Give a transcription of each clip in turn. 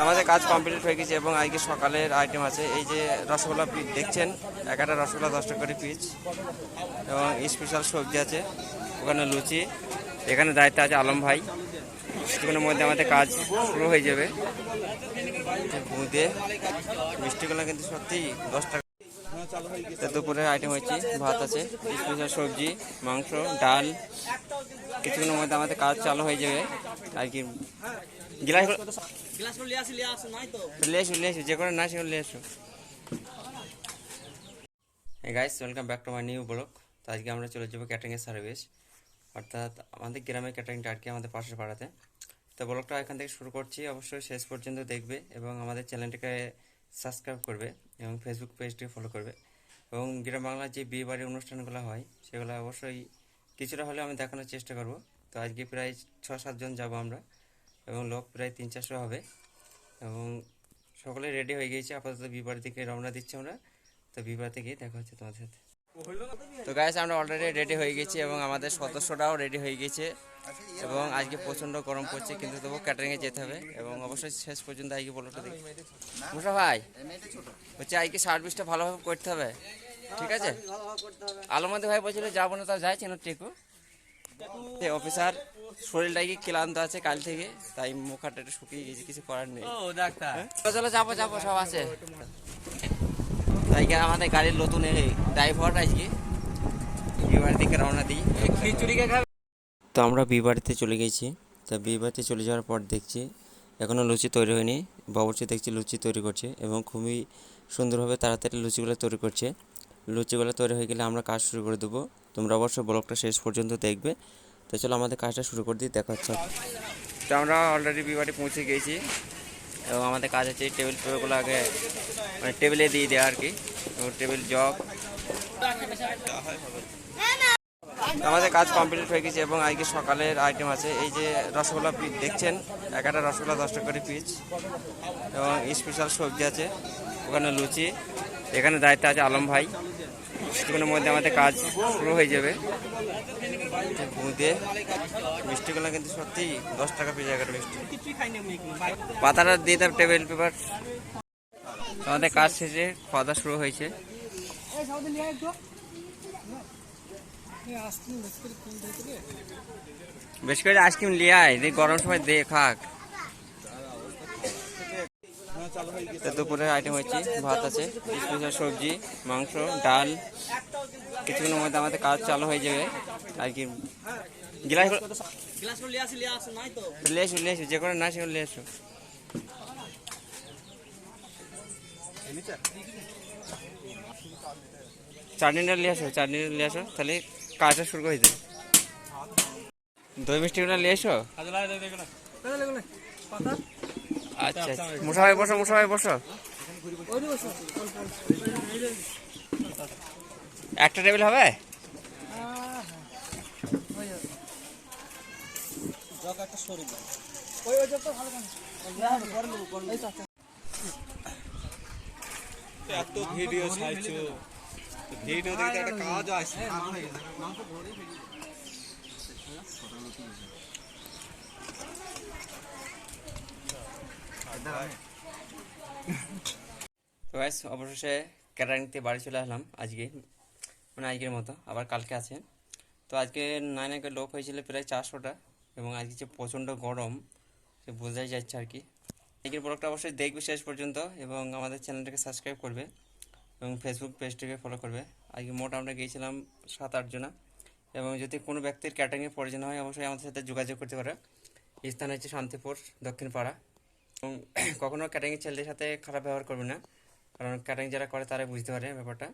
আমাদের কাজ কমপ্লিট হয়ে গেছে এবং আজকে সকালের আইটেম আছে। এই যে রসগোল্লা পিস দেখছেন এক একটা রসগোল্লা দশটা করে পিস এবং স্পেশাল সবজি আছে, ওখানে লুচি, এখানে দায়িত্ব আছে আলম ভাই। কিছুক্ষণের মধ্যে আমাদের কাজ শুরু হয়ে যাবে। বুঁদে মিষ্টিগুলো কিন্তু সত্যি দশ টাকা। দুপুরের আইটেম হয়েছে, ভাত আছে স্পেশাল সবজি, মাংস, ডাল। কিছুক্ষণের মধ্যে আমাদের কাজ চালু হয়ে যাবে। আর কি? গিলাস যে না guys welcome back to my new blog তো আজকে আমরা চলে যাব ক্যাটারিংয়ের সার্ভিস অর্থাৎ আমাদের গ্রামের ক্যাটারিংটা আর কি আমাদের পাশের পাড়াতে। তো ব্লগটা এখান থেকে শুরু করছি, অবশ্যই শেষ পর্যন্ত দেখবে এবং আমাদের চ্যানেলটিকে সাবস্ক্রাইব করবে এবং ফেসবুক পেজটি ফলো করবে। এবং গ্রাম বাংলার যে বিয়ে বাড়ির অনুষ্ঠানগুলো হয়, সেগুলো অবশ্যই কিছুটা হলেও আমি দেখানোর চেষ্টা করব। তো আজকে প্রায় ছ সাতজন যাব আমরা। এবং লোক প্রায় তিন চারশো হবে। এবং সকলে রেডি হয়ে গিয়েছে। আপাতত বিবার দিকে রওনা দিচ্ছি আমরা। তো বিবার থেকে দেখা হচ্ছে তোমাদের সাথে। তো গাইস আমরা অলরেডি রেডি হয়ে গেছি এবং আমাদের সদস্যরাও রেডি হয়ে গেছে এবং আজকে প্রচণ্ড গরম পড়ছে, কিন্তু তবু ক্যাটারিংয়ে যেতে হবে। এবং অবশ্যই শেষ পর্যন্ত আজকে বলোটা দেখি। মুসা ভাই হচ্ছে আজকে সার্ভিসটা ভালোভাবে করতে হবে। ঠিক আছে? আলমাদি ভাই বলছিল, যাব না তাও যাইছে না, টেকু। অফিসার শরীরটা কি ক্লান্ত আছে কাল থেকে তাই মুখ হাটটা একটু শুকিয়ে গেছে কিছু করার নেই। ও ডাক্তার। চলো চলো যাব যাব সব আছে। তাই কি আমাদের গাড়ির নতুন ড্রাইভার আজকে। থেকে রওনা দিই। খাবে? তো আমরা বিবাড়িতে চলে গেছি। তা বিবাড়িতে চলে যাওয়ার পর দেখছি এখনও লুচি তৈরি হয়নি। বাবুর্চি দেখছি লুচি তৈরি করছে এবং খুবই সুন্দরভাবে তাড়াতাড়ি লুচিগুলো তৈরি করছে। লুচিগুলো তৈরি হয়ে গেলে আমরা কাজ শুরু করে দেবো। তোমরা অবশ্যই ব্লগটা শেষ পর্যন্ত দেখবে। তো চলো আমাদের কাজটা শুরু করে দিই, দেখা হচ্ছে তো আমরা অলরেডি বিবাড়ি পৌঁছে গিয়েছি এবং আমাদের কাজ হচ্ছে টেবিল পেপারগুলো আগে মানে টেবিলে দিয়ে দেওয়া আর কি। টেবিল জব আমাদের কাজ কমপ্লিট হয়ে গেছে এবং আজকে সকালের আইটেম আছে। এই যে রসগোল্লা পিস দেখছেন? এক একটা রসগোল্লা দশ টাকা করে পিস এবং স্পেশাল সবজি আছে, ওখানে লুচি। এখানে দায়িত্ব আছে আলম ভাই। কিছুক্ষণের মধ্যে আমাদের কাজ শুরু হয়ে যাবে। বুঁদে মিষ্টিগুলো কিন্তু সত্যি দশ টাকা পিস একটা মিষ্টি। পাতাটা দিয়ে দেব টেবিল পেপার আমাদের কাজ শেষে খাওয়া দাওয়া শুরু হয়েছে। বেশ করে আইসক্রিম লিয়ে আয় গরম সময় দে খাক। দুপুরের আইটেম হচ্ছে ভাত আছে সবজি, মাংস, ডাল। কিছুক্ষণের মধ্যে আমাদের কাজ চালু হয়ে যাবে। আর কি, গিলাস লিয়ে আসি লিয়ে আসো যে করে না সেগুলো লিয়ে এসো। চাটনিটা নিয়ে আসো চাটনিটা নিয়ে আসো তাহলে কাজটা শুরু করে দিই। দই মিষ্টিগুলো নিয়ে এসো। আচ্ছা আচ্ছা মশা ভাই বসো মশা ভাই বসো। একটা টেবিল হবে? এত ভিডিও ছাড়ছো। ভিডিও দেখতে একটা কাজ আছে তো গাইস অবশেষে ক্যাটারিং থেকে বাড়ি চলে আসলাম আজকে মানে আজকের মতো, আবার কালকে আছে। তো আজকে নয় নাকি লোক হয়েছিল প্রায় চারশোটা, এবং আজকে যে প্রচণ্ড গরম, সে বোঝাই যাচ্ছে আর কি। আজকের ব্লগটা অবশ্যই দেখবে শেষ পর্যন্ত, এবং আমাদের চ্যানেলটাকে সাবস্ক্রাইব করবে, এবং ফেসবুক পেজটিকে ফলো করবে। আজকে মোট আমরা গিয়েছিলাম সাত আটজনা এবং যদি কোনো ব্যক্তির ক্যাটারিংয়ের প্রয়োজন হয়, অবশ্যই আমাদের সাথে যোগাযোগ করতে পারে। স্থান হচ্ছে শান্তিপুর দক্ষিণ পাড়া এবং কখনো ক্যাটারিং ছেলেদের সাথে খারাপ ব্যবহার করবে না। কারণ ক্যাটারিং যারা করে তারাই বুঝতে পারে ব্যাপারটা।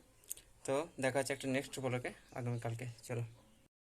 তো দেখা হচ্ছে একটা নেক্সট উপলক্ষে আগামীকালকে। চলো।